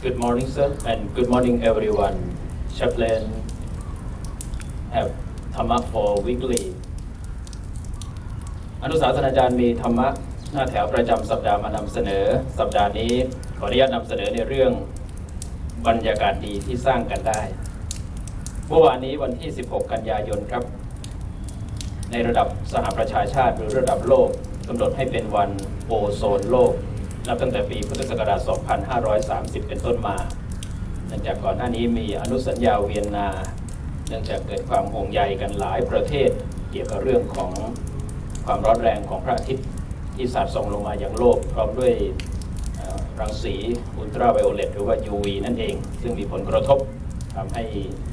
Good morning, sir, and good morning, everyone. Chaplain have Dhamma for weekly. อนุสาสนาจารย์มีธรรมะหน้าแถวประจำสัปดาห์มานำเสนอ สัปดาห์นี้ขออนุญาตนำเสนอในเรื่องบรรยากาศดีที่สร้างกันได้ เมื่อวานนี้วันที่ 16 กันยายนครับ ในระดับสหประชาชาติหรือระดับโลกกำหนดให้เป็นวันโอโซนโลก นับตั้งแต่ปีพุทธศักราช 2530 เป็นต้นมา เนื่องจากก่อนหน้านี้มีอนุสัญญาเวียนนา เนื่องจากเกิดความห่วงใยกันหลายประเทศ เกี่ยวกับเรื่องของความร้อนแรงของพระอาทิตย์ที่สาดส่องลงมาอย่างโลก พร้อมด้วยรังสีอุลตราไวโอเลตหรือว่า UV นั่นเอง ซึ่งมีผลกระทบทำให้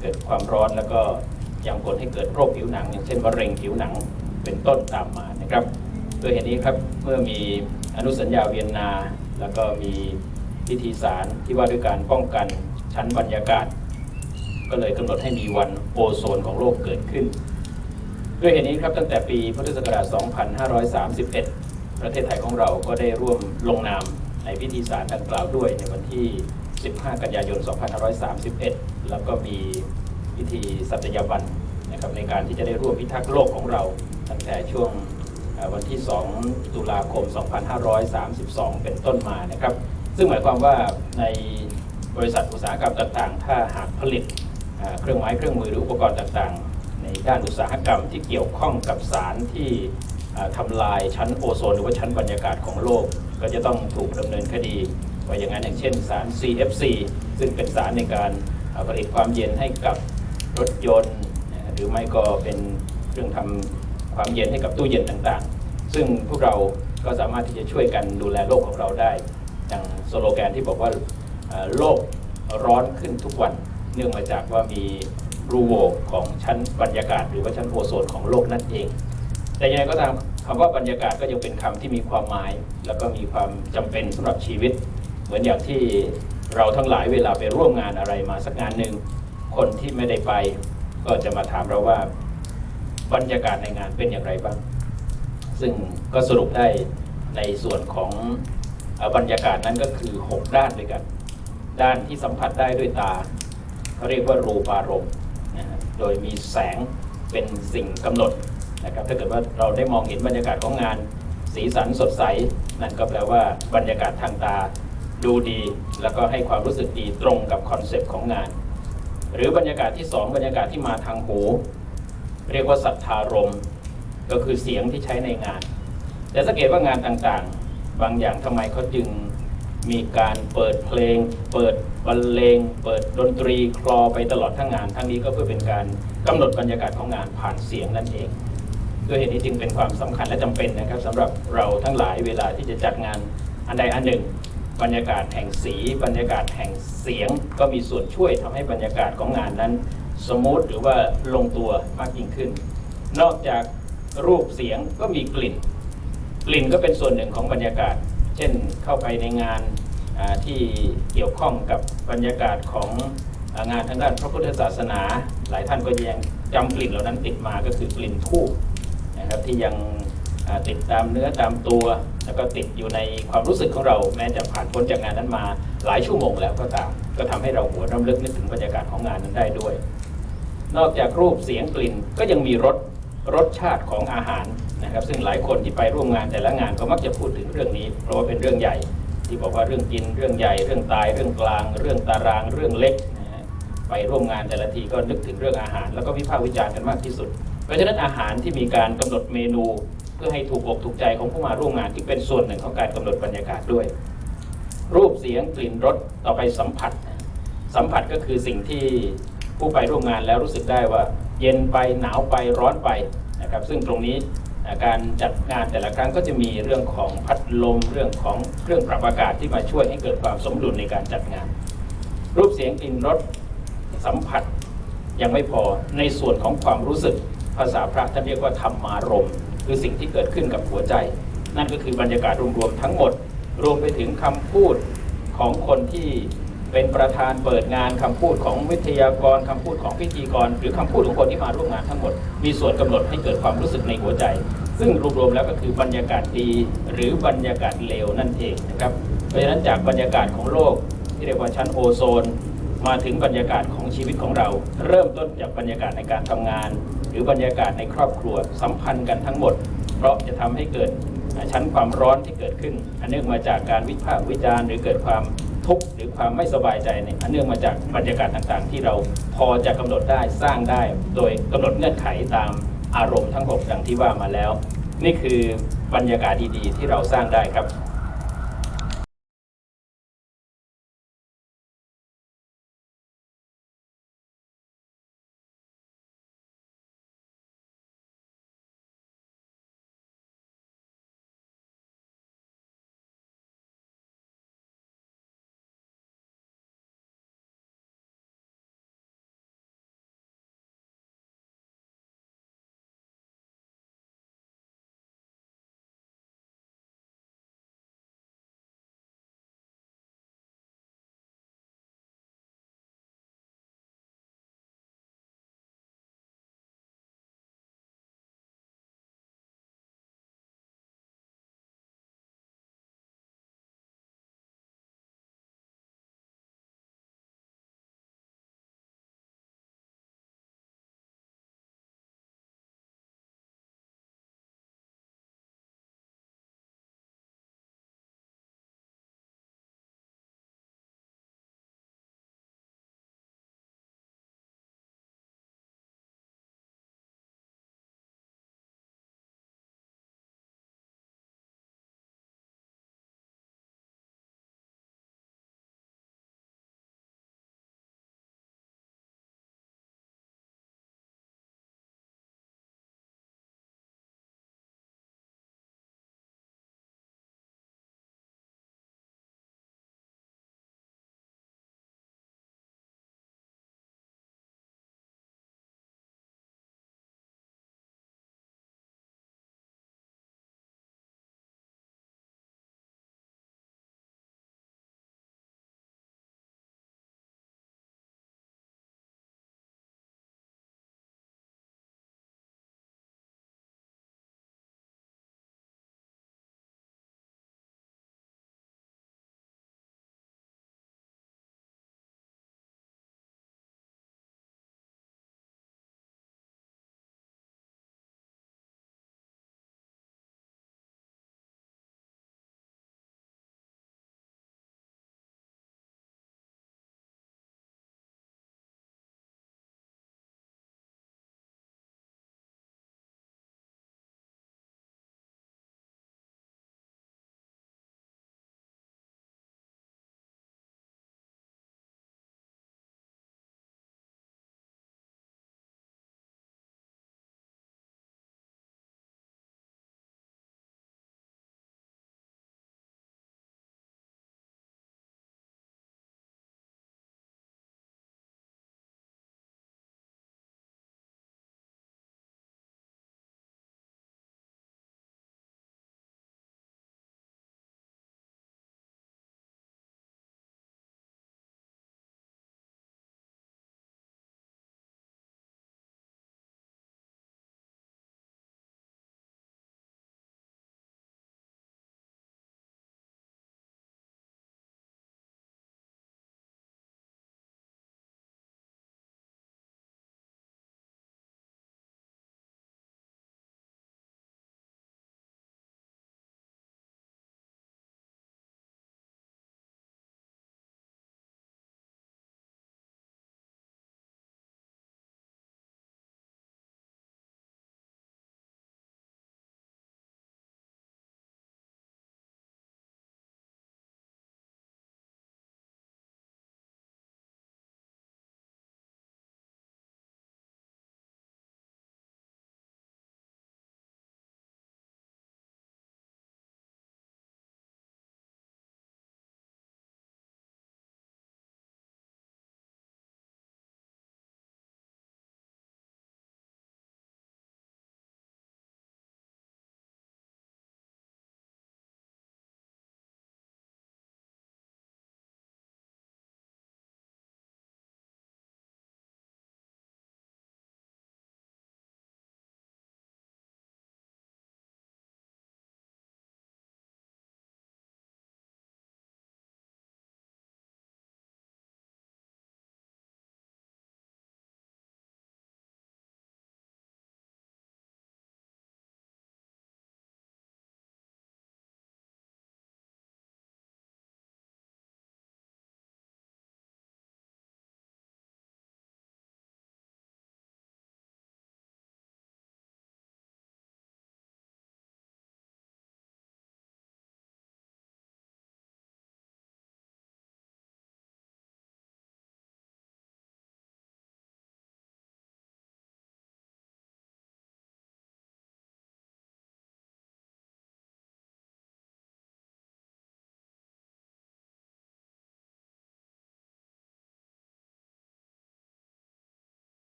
เกิดความร้อนแล้วก็ยังผลให้เกิดโรคผิวหนัง อย่างเช่นมะเร็งผิวหนังเป็นต้นตามมานะครับ โดยเหตุนี้ครับเมื่อมี อนุสัญญาเวียนนา แล้วก็มีพิธีสารที่ว่าด้วยการป้องกันชั้นบรรยากาศ ก็เลยกำหนดให้มีวันโอโซนของโลกเกิดขึ้น ด้วยเหตุนี้ครับตั้งแต่ปีพุทธศักราช 2531 ประเทศไทยของเราก็ได้ร่วมลงนามในพิธีสารดังกล่าวด้วยในวันที่ 15 กันยายน 2531 แล้วก็มีพิธีสัตยาบันนะครับในการที่จะได้ร่วมพิทักษ์โลกของเราตั้งแต่ช่วง วันที่ 2 ตุลาคม 2532 เป็นต้นมานะครับ ซึ่งหมายความว่าในบริษัทอุตสาหกรรมต่างๆ ถ้าหากผลิตเครื่องไม้เครื่องมือหรืออุปกรณ์ต่างๆ ในด้านอุตสาหกรรมที่เกี่ยวข้องกับสารที่ทำลายชั้นโอโซนหรือว่าชั้นบรรยากาศของโลก ก็จะต้องถูกดำเนินคดีว่าอย่างนั้นอย่างเช่นสาร CFC ซึ่งเป็นสารในการผลิตความเย็นให้กับรถยนต์ หรือไม่ก็เป็นเครื่องทำ ความเย็นให้กับตู้เย็นต่างๆ ซึ่งพวกเราก็สามารถที่จะช่วยกันดูแลโลกของเราได้ อย่างสโลแกนที่บอกว่าโลกร้อนขึ้นทุกวัน เนื่องมาจากว่ามีรูโวของชั้นบรรยากาศ หรือว่าชั้นโอโซนของโลกนั่นเอง แต่ยังไงก็ตามคำว่าบรรยากาศก็ยังเป็นคำที่มีความหมาย แล้วก็มีความจำเป็นสำหรับชีวิต เหมือนอย่างที่เราทั้งหลายเวลาไปร่วมงานอะไรมาสักงานหนึ่งคนที่ไม่ได้ไป ก็จะมาถามเราว่า บรรยากาศในงานเป็นอย่างไรบ้าง ซึ่งก็สรุปได้ในส่วนของบรรยากาศนั้นก็คือ 6 ด้านด้วยกัน ด้านที่สัมผัสได้ด้วยตาเขาเรียกว่ารูปารมณ์โดยมีแสงเป็นสิ่งกำหนดนะครับถ้าเกิดว่าเราได้มองเห็นบรรยากาศของงาน สีสันสดใส นั่นก็แปลว่าบรรยากาศทางตาดูดี แล้วก็ให้ความรู้สึกดีตรงกับคอนเซปต์ของงาน หรือบรรยากาศที่สองบรรยากาศที่มาทางหู เรียกว่าสัทธารมก็คือเสียงที่ใช้ในงาน แต่สังเกตว่างานต่างๆ บางอย่างทำไมเขาจึงมีการเปิดเพลง เปิดบรรเลง เปิดดนตรีคลอไปตลอดทั้งงาน ทั้งนี้ก็เพื่อเป็นการกำหนดบรรยากาศของงานผ่านเสียงนั่นเองด้วยเหตุนี้จึงเป็นความสำคัญและจำเป็นนะครับสำหรับเราทั้งหลายเวลาที่จะจัดงานอันใดอันหนึ่ง บรรยากาศแห่งสี บรรยากาศแห่งเสียง ก็มีส่วนช่วยทำให้บรรยากาศของงานนั้น สมูทหรือว่าลงตัวมากยิ่งขึ้น นอกจากรูปเสียงก็มีกลิ่น กลิ่นก็เป็นส่วนหนึ่งของบรรยากาศ เช่นเข้าไปในงานที่เกี่ยวข้องกับบรรยากาศของงานทางด้านพระพุทธศาสนา หลายท่านก็ยังจำกลิ่นเหล่านั้นติดมาก็คือกลิ่นทูบนะครับที่ยังติดตามเนื้อตามตัว แล้วก็ติดอยู่ในความรู้สึกของเราแม้จะผ่านพ้นจากงานนั้นมาหลายชั่วโมงแล้วก็ตาม ก็ทำให้เราหัวรำลึกนึกถึงบรรยากาศของงานนั้นได้ด้วย นอกจากรูปเสียงกลิ่นก็ยังมีรสรสชาติของอาหารนะครับ ซึ่งหลายคนที่ไปร่วมงานแต่ละงานก็มักจะพูดถึงเรื่องนี้ เพราะว่าเป็นเรื่องใหญ่ ที่บอกว่าเรื่องกินเรื่องใหญ่เรื่องตายเรื่องกลาง เรื่องตารางเรื่องเล็กนะฮะไปร่วมงานแต่ละทีก็นึกถึงเรื่องอาหาร แล้วก็วิพากษ์วิจารณ์กันมากที่สุด เพราะฉะนั้นอาหารที่มีการกำหนดเมนู เพื่อให้ถูกอกถูกใจของผู้มาร่วมงานที่เป็นส่วนหนึ่งของการกำหนดบรรยากาศด้วย รูปเสียงกลิ่นรสต่อไปสัมผัส สัมผัสก็คือสิ่งที่ ผู้ไปร่วมงานแล้วรู้สึกได้ว่าเย็นไปหนาวไปร้อนไปนะครับ ซึ่งตรงนี้การจัดงานแต่ละครั้งก็จะมีเรื่องของพัดลมเรื่องของเครื่องปรับอากาศที่มาช่วยให้เกิดความสมดุลในการจัดงาน รูปเสียงกลิ่นรสสัมผัสยังไม่พอในส่วนของความรู้สึกภาษาพระท่านเรียกว่าธรรมารมคือสิ่งที่เกิดขึ้นกับหัวใจ นั่นก็คือบรรยากาศรวมๆทั้งหมด รวมไปถึงคำพูดของคนที่ เป็นประธานเปิดงานคำพูดของวิทยากรคำพูดของพิธีกร หรือคำพูดของคนที่มาร่วมงานทั้งหมด มีส่วนกำหนดให้เกิดความรู้สึกในหัวใจ ซึ่งรวมๆแล้วก็คือบรรยากาศดีหรือบรรยากาศเลวนั่นเองนะครับเพราะฉะนั้นจากบรรยากาศของโลกที่เรียกว่าชั้นโอโซน มาถึงบรรยากาศของชีวิตของเรา เริ่มต้นจากบรรยากาศในการทำงาน หรือบรรยากาศในครอบครัวสัมพันธ์กันทั้งหมด เพราะจะทำให้เกิดชั้นความร้อนที่เกิดขึ้น อันเนื่องมาจากการวิพากษ์วิจารณ์หรือเกิดความ ทุกข์หรือความไม่สบายใจเนี่ยอันเนื่องมาจากบรรยากาศต่างๆ ที่เราพอจะกำหนดได้สร้างได้ โดยกำหนดเงื่อนไขตามอารมณ์ทั้งหกดังที่ว่ามาแล้ว นี่คือบรรยากาศดีๆ ที่เราสร้างได้ครับ